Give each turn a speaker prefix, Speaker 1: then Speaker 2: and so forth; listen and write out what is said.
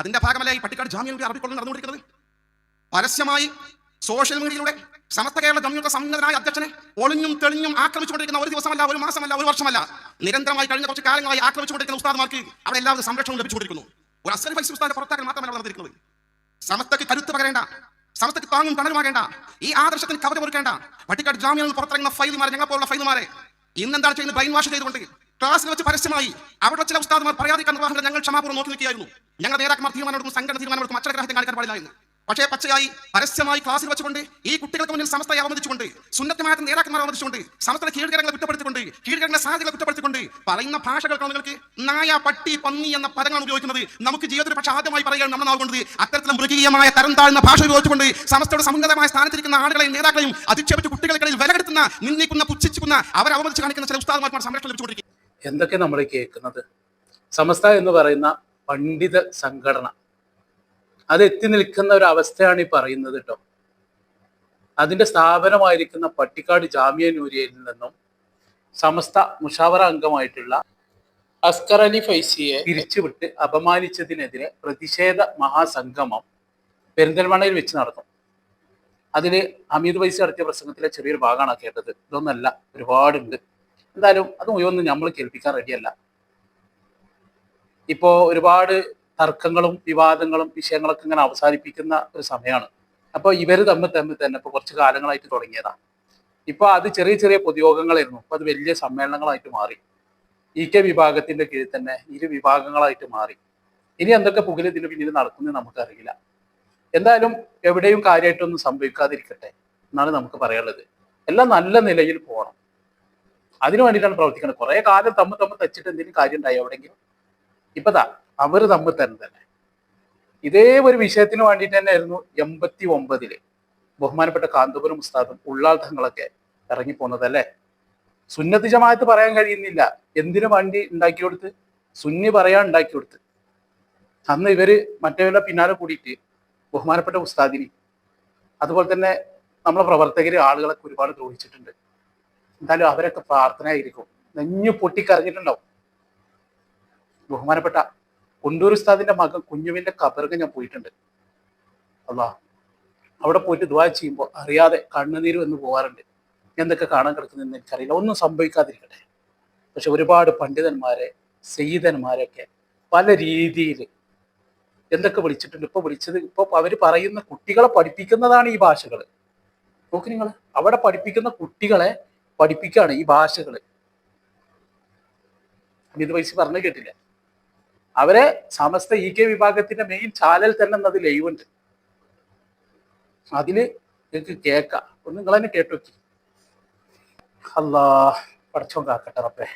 Speaker 1: അതിന്റെ ഭാഗമല്ല ഈ പട്ടിക്കാട് ജാമ്യം കൂടി കോളേജ് നടന്നുകൊണ്ടിരിക്കുന്നത്? പരസ്യമായി സോഷ്യൽ മീഡിയയിലൂടെ സമസ്ത കേരള ജമ്മിയുടെ സന്നദ്ധനായ അധ്യക്ഷനെ ഒളിഞ്ഞും തെളിഞ്ഞും ആക്രമിച്ചുകൊണ്ടിരിക്കുന്ന ഒരു ദിവസമല്ല ഒരു മാസമല്ല ഒരു വർഷമല്ല. നിരന്തരമായി കഴിഞ്ഞ കുറച്ച് കാലങ്ങളായി ആക്രമിച്ചുകൊണ്ടിരിക്കുന്ന ഉസ്താദ്മാർക്ക് അവിടെ എല്ലാവരും സംരക്ഷണം ലഭിച്ചുകൊണ്ടിരിക്കുന്നു. ഒരു അസൽ ഫൈസ് ഉസ്താദിന്റെ പുറത്താക്കൽ മാത്രമല്ല നടന്നിരിക്കുന്നത്. സമസ്തക്ക് കരുത്ത് പകരേണ്ട സമസ്തക്ക് താങ്ങും തണലുമാകേണ്ട ഈ ആദർശത്തിന് കവചം കൊടുക്കേണ്ട പട്ടിക്കാട് ജാമ്യങ്ങളിൽ പുറത്തിറങ്ങുന്ന ഫൈലുമാരെ ഞങ്ങളെപ്പോലുള്ള ഫൈലുമാരെ ഇന്നെന്താണ് ചെയ്യുന്നത്? ബ്രെയിൻ വാഷ് ചെയ്തുകൊണ്ട് ക്ലാസ്സിൽ വെച്ച് പരസ്യമായി അവിടെ ചില ഉസ്താദ്മാർ പറയാതിരിക്കാൻ നിർവഹണം ഞങ്ങൾ ക്ഷമാപൂർവം നോക്കി നിൽക്കുകയായിരുന്നു. ഞങ്ങൾ നേതാക്കന്മാർ തീരുമാനമെടുക്കും സംഘടന തീരുമാനമെടുക്കും ഗ്രഹത്തെ കാണിക്കാൻ പാടില്ല എന്ന്. പക്ഷേ പച്ചയായി പരസ്യമായി ക്ലാസ്സിൽ വെച്ചുകൊണ്ട് ഈ കുട്ടികൾക്ക് മുന്നിൽ സമസ്തയെ അവമതിച്ചുകൊണ്ട് സുന്നത്തമായ നേതാക്കന്മാർ അവമതിച്ചുകൊണ്ട് സമസ്തയുടെ കീഴ്ഘടകങ്ങളെ കുറ്റപ്പെടുത്തിക്കൊണ്ട് കീഴ്ഘടക സാധ്യതകളെ കുറ്റപ്പെടുത്തിക്കൊണ്ട് പറയുന്ന ഭാഷകൾക്കാണ് നിങ്ങൾക്ക് നായ പട്ടി പന്നി എന്ന പദങ്ങൾ ഉപയോഗിക്കുന്നത്. നമുക്ക് ജീവിതത്തിൽ പക്ഷേ ആദ്യമായി പറയുകയാണ് നമ്മൾ നാവുകൊണ്ട് അത്തരത്തിലും മൃഗീയമായ തരം താഴ്ന്ന ഭാഷ ഉപയോഗിച്ചുകൊണ്ട് സമസ്തയുടെ സമുന്നതമായ സ്ഥാനത്തിരിക്കുന്ന ആളുകളെയും നേതാക്കളെയും അധിക്ഷേപിച്ച് കുട്ടികൾക്കിടയിൽ വിലകെടുത്തുന്ന നിന്നിക്കുന്ന പുച്ഛിക്കുന്ന അവർ അവമതിച്ച് കാണിക്കുന്ന ചില ഉസ്താദമാർ സംരക്ഷണം ലഭിച്ചുകൊണ്ടിരിക്കും
Speaker 2: എന്തൊക്കെ നമ്മൾ കേൾക്കുന്നത്? സമസ്ത എന്ന് പറയുന്ന പണ്ഡിത സംഘടന. അത് എത്തി നിൽക്കുന്ന ഒരു അവസ്ഥയാണ് ഈ പറയുന്നത് കേട്ടോ അതിന്റെ സ്ഥാപനമായിരിക്കുന്ന പട്ടിക്കാട് ജാമ്യ നൂരിയയിൽ നിന്നും സമസ്ത മുഷാവറ അംഗമായിട്ടുള്ള അസ്കർ അലി ഫൈസിയെ തിരിച്ചുവിട്ട് അപമാനിച്ചതിനെതിരെ പ്രതിഷേധ മഹാസംഗമം പെരിന്തൽമണയിൽ വെച്ച് നടന്നു. അതിൽ ഹമീദ് ഫൈസി നടത്തിയ പ്രസംഗത്തിലെ ചെറിയൊരു ഭാഗമാണ് കേട്ടത്. ഇതൊന്നല്ല ഒരുപാടുണ്ട്. എന്തായാലും അത് മുഴുവൻ നമ്മൾ കേൾപ്പിക്കാൻ റെഡിയല്ല ഇപ്പോ ഒരുപാട് തർക്കങ്ങളും വിവാദങ്ങളും വിഷയങ്ങളൊക്കെ ഇങ്ങനെ അവസാനിപ്പിക്കുന്ന ഒരു സമയമാണ്. അപ്പോൾ ഇവർ തമ്മിൽ തമ്മിൽ തന്നെ ഇപ്പൊ കുറച്ച് കാലങ്ങളായിട്ട് തുടങ്ങിയതാണ് ഇപ്പൊ അത് ചെറിയ ചെറിയ പൊതുയോഗങ്ങളായിരുന്നു. അപ്പൊ അത് വലിയ സമ്മേളനങ്ങളായിട്ട് മാറി. ഇ കെ വിഭാഗത്തിന്റെ കീഴിൽ തന്നെ ഇരു വിഭാഗങ്ങളായിട്ട് മാറി. ഇനി എന്തൊക്കെ പുകയിൽ ഇതിന് പിന്നിൽ നടക്കുന്നത് നമുക്കറിയില്ല എന്തായാലും എവിടെയും കാര്യമായിട്ടൊന്നും സംഭവിക്കാതിരിക്കട്ടെ എന്നാണ് നമുക്ക് പറയാനുള്ളത്. എല്ലാം നല്ല നിലയിൽ പോകണം. അതിനു വേണ്ടിയിട്ടാണ് പ്രവർത്തിക്കുന്നത്. കുറെ കാലം തമ്മിൽ തമ്മിൽ തച്ചിട്ട് എന്തെങ്കിലും കാര്യം ഉണ്ടായി എവിടെയെങ്കിലും ഇപ്പതാ അവർ തമ്മിൽ തന്നെ തന്നെ. ഇതേ ഒരു വിഷയത്തിന് വേണ്ടിയിട്ട് തന്നെയായിരുന്നു എൺപത്തി ഒമ്പതിൽ ബഹുമാനപ്പെട്ട കാന്തപുരം ഉസ്താദും ഉള്ളാൾ തങ്ങളൊക്കെ ഇറങ്ങിപ്പോന്നത് അല്ലേ? സുന്നത്ത് ജമാഅത്ത് പറയാൻ കഴിയുന്നില്ല. എന്തിനു വണ്ടി ഉണ്ടാക്കി കൊടുത്ത്? സുന്നി പറയാൻ ഉണ്ടാക്കി കൊടുത്ത്. അന്ന് ഇവർ മറ്റവരുടെ പിന്നാലെ കൂടിയിട്ട് ബഹുമാനപ്പെട്ട ഉസ്താദിനി അതുപോലെ തന്നെ നമ്മളെ പ്രവർത്തകര് ആളുകളൊക്കെ ഒരുപാട് ദ്രോഹിച്ചിട്ടുണ്ട്. എന്തായാലും അവരൊക്കെ പ്രാർത്ഥനയായിരിക്കും. നെഞ്ഞു പൊട്ടിക്കറിഞ്ഞിട്ടുണ്ടാവും ബഹുമാനപ്പെട്ട കൊണ്ടൂർ ഉസ്താദിന്റെ മകൻ കുഞ്ഞുവിന്റെ കബർക്ക് ഞാൻ പോയിട്ടുണ്ട്. അല്ലാ അവിടെ പോയിട്ട് ദ്വാ ചെയ്യുമ്പോൾ അറിയാതെ കണ്ണുനീര് എന്ന് പോകാറുണ്ട് എന്തൊക്കെ കാണാൻ കിടക്കുന്നതെന്ന് എനിക്കറിയില്ല. ഒന്നും സംഭവിക്കാതിരിക്കട്ടെ. പക്ഷെ ഒരുപാട് പണ്ഡിതന്മാരെ സെയ്തന്മാരൊക്കെ പല രീതിയിൽ എന്തൊക്കെ വിളിച്ചിട്ടുണ്ട് ഇപ്പൊ വിളിച്ചത് ഇപ്പൊ അവർ പറയുന്ന കുട്ടികളെ പഠിപ്പിക്കുന്നതാണ് ഈ ഭാഷകൾ നോക്ക് നിങ്ങൾ അവിടെ പഠിപ്പിക്കുന്ന കുട്ടികളെ പഠിപ്പിക്കുകയാണ് ഈ ഭാഷകൾ അമിത് പൈസ പറഞ്ഞു കേട്ടില്ല? അവരെ സമസ്ത ഇ കെ വിഭാഗത്തിന്റെ മെയിൻ ചാനൽ തന്നെ അത് ലൈവ് ഉണ്ട്. അതിൽ നിങ്ങൾക്ക് കേൾക്കാം. ഒന്ന് നിങ്ങൾ തന്നെ കേട്ടു അല്ലാ പഠിച്ചോ കാക്കട്ടെ റബ്ബേ.